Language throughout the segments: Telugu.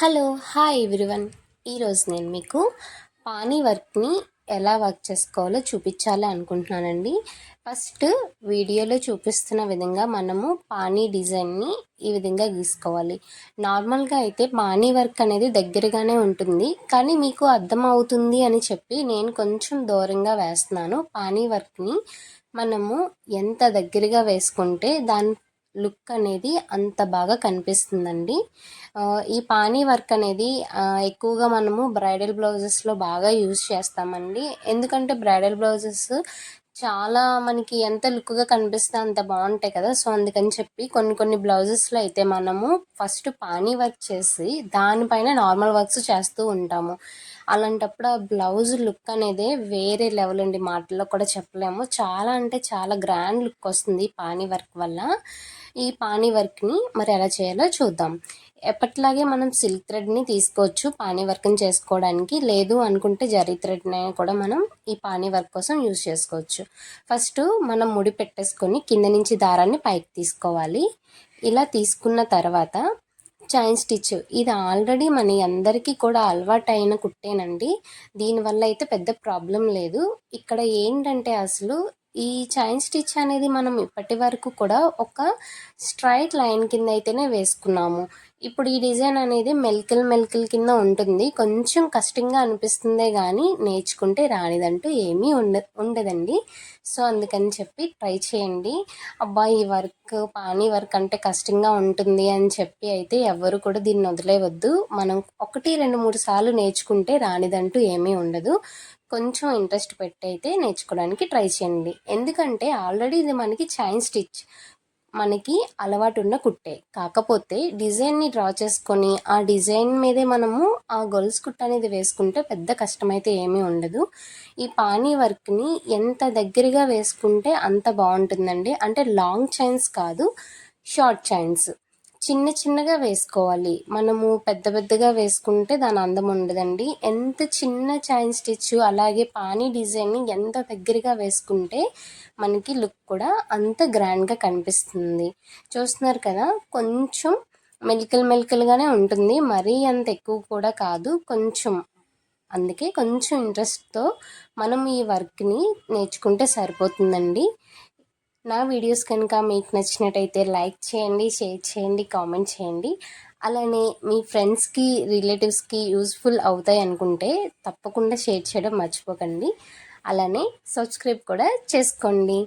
హలో హాయ్ ఎవ్రీవన్ ఈరోజు నేను మీకు పానీ వర్క్ని ఎలా వర్క్ చేసుకోవాలో చూపించాలి అనుకుంటున్నానండి. ఫస్ట్ వీడియోలో చూపిస్తున్న విధంగా మనము పానీ డిజైన్ని ఈ విధంగా గీసుకోవాలి. నార్మల్గా అయితే పానీ వర్క్ అనేది దగ్గరగానే ఉంటుంది కానీ మీకు అర్థమవుతుంది అని చెప్పి నేను కొంచెం దూరంగా వేస్తున్నాను. పానీ వర్క్ని మనము ఎంత దగ్గరగా వేసుకుంటే దాని లుక్ అనేది అంత బాగా కనిపిస్తుందండి. ఈ పానీ వర్క్ అనేది ఎక్కువగా మనము బ్రైడల్ బ్లౌజెస్లో బాగా యూజ్ చేస్తామండి. ఎందుకంటే బ్రైడల్ బ్లౌజెస్ చాలా మనకి ఎంత లుక్గా కనిపిస్తే అంత బాగుంటాయి కదా. సో అందుకని చెప్పి కొన్ని కొన్ని బ్లౌజెస్లో అయితే మనము ఫస్ట్ పానీ వర్క్ చేసి దానిపైన నార్మల్ వర్క్స్ చేస్తూ ఉంటాము. అలాంటప్పుడు ఆ బ్లౌజ్ లుక్ అనేది వేరే లెవెల్ అండి. మాటల్లో కూడా చెప్పలేము. చాలా అంటే చాలా గ్రాండ్ లుక్ వస్తుంది పానీ వర్క్ వల్ల. ఈ పానీ వర్క్ని మరి ఎలా చేయాలో చూద్దాం. ఎప్పటిలాగే మనం సిల్క్ థ్రెడ్ని తీసుకోవచ్చు పానీ వర్క్ని చేసుకోవడానికి. లేదు అనుకుంటే జరీ థ్రెడ్ని కూడా మనం ఈ పానీ వర్క్ కోసం యూజ్ చేసుకోవచ్చు. ఫస్ట్ మనం ముడి పెట్టేసుకొని కింద నుంచి దారాన్ని పైకి తీసుకోవాలి. ఇలా తీసుకున్న తర్వాత చైన్ స్టిచ్ ఇది ఆల్రెడీ మన అందరికీ కూడా అలవాటు అయిన కుట్టేనండి. దీనివల్ల అయితే పెద్ద ప్రాబ్లం లేదు. ఇక్కడ ఏంటంటే అసలు ఈ చైన్ స్టిచ్ అనేది మనం ఇప్పటి వరకు కూడా ఒక స్ట్రైట్ లైన్ కింద అయితేనే వేసుకున్నాము. ఇప్పుడు ఈ డిజైన్ అనేది మెల్కిల్ మెల్కిల్ కింద ఉంటుంది. కొంచెం కష్టంగా అనిపిస్తుందే కానీ నేర్చుకుంటే రానిదంటూ ఏమీ ఉండ ఉండదండి. సో అందుకని చెప్పి ట్రై చేయండి. అబ్బా ఈ వర్క్ పానీ వర్క్ అంటే కష్టంగా ఉంటుంది అని చెప్పి అయితే ఎవరు కూడా దీన్ని వదిలేవద్దు మనం ఒకటి రెండు మూడు సార్లు నేర్చుకుంటే రానిదంటూ ఏమీ ఉండదు. కొంచెం ఇంట్రెస్ట్ పెట్టి అయితే నేర్చుకోవడానికి ట్రై చేయండి. ఎందుకంటే ఆల్రెడీ ఇది మనకి చైన్ స్టిచ్. మనకి అలవాటు ఉన్న కుట్టే. కాకపోతే డిజైన్ని డ్రా చేసుకొని ఆ డిజైన్ మీదే మనము ఆ గొలుసు కుట్ట అనేది వేసుకుంటే పెద్ద కష్టమైతే ఏమీ ఉండదు. ఈ పానీ వర్క్ని ఎంత దగ్గరగా వేసుకుంటే అంత బాగుంటుందండి. అంటే లాంగ్ చైన్స్ కాదు షార్ట్ చైన్స్. చిన్న చిన్నగా వేసుకోవాలి. మనము పెద్ద పెద్దగా వేసుకుంటే దాని అందం ఉండదండి. ఎంత చిన్న చైన్ స్టిచ్ అలాగే పానీ డిజైన్ని ఎంత దగ్గరగా వేసుకుంటే మనకి లుక్ కూడా అంత గ్రాండ్గా కనిపిస్తుంది. చూస్తున్నారు కదా? కొంచెం మెలికలు మెలికలుగానే ఉంటుంది. మరీ అంత ఎక్కువ కూడా కాదు. కొంచెం. అందుకే కొంచెం ఇంట్రెస్ట్తో మనం ఈ వర్క్ని నేర్చుకుంటే సరిపోతుందండి. నా వీడియోస్ కనుక మీకు నచ్చినట్టయితే లైక్ చేయండి షేర్ చేయండి కామెంట్ చేయండి. అలానే మీ ఫ్రెండ్స్కి రిలేటివ్స్కి యూస్ఫుల్ అవుతాయి అనుకుంటే తప్పకుండా షేర్ చేయడం మర్చిపోకండి. అలానే సబ్స్క్రైబ్ కూడా చేసుకోండి.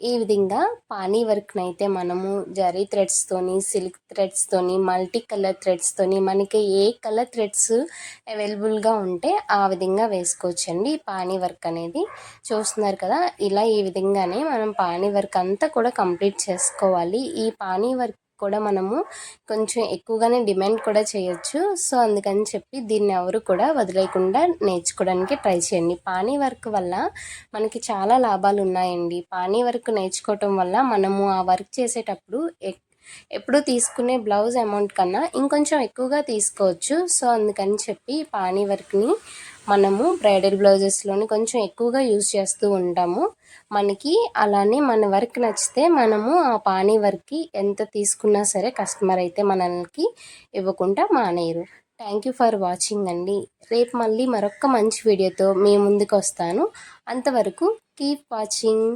ఈ విధంగా పానీ వర్క్ని అయితే మనము జరీ థ్రెడ్స్తోని సిల్క్ థ్రెడ్స్తోని మల్టీ కలర్ థ్రెడ్స్తోని మనకి ఏ కలర్ థ్రెడ్స్ అవైలబుల్గా ఉంటే ఆ విధంగా వేసుకోవచ్చండి పానీ వర్క్ అనేది. చూస్తున్నారు కదా ఇలా ఈ విధంగానే మనం పానీ వర్క్ అంతా కూడా కంప్లీట్ చేసుకోవాలి. ఈ పానీ వర్క్ కూడా మనము కొంచెం ఎక్కువగానే డిమాండ్ కూడా చేయొచ్చు. సో అందుకని చెప్పి దీన్ని ఎవరు కూడా వదిలేయకుండా నేర్చుకోవడానికి ట్రై చేయండి. పానీ వర్క్ వల్ల మనకి చాలా లాభాలు ఉన్నాయండి. పానీ వర్క్ నేర్చుకోవటం వల్ల మనము ఆ వర్క్ చేసేటప్పుడు ఎప్పుడు తీసుకునే బ్లౌజ్ అమౌంట్ కన్నా ఇంకొంచెం ఎక్కువగా తీసుకోవచ్చు. సో అందుకని చెప్పి పానీ వర్క్ని మనము బ్రైడల్ బ్లౌజెస్లోని కొంచెం ఎక్కువగా యూజ్ చేస్తూ ఉంటాము. మనకి అలానే మన వర్క్ నచ్చితే మనము ఆ పానీ వర్క్కి ఎంత తీసుకున్నా సరే కస్టమర్ అయితే మనకి ఇవ్వకుండా మానేయరు. థ్యాంక్ యూ ఫర్ వాచింగ్ అండి. రేపు మళ్ళీ మరొక మంచి వీడియోతో మీ ముందుకు వస్తాను. అంతవరకు కీప్ వాచింగ్.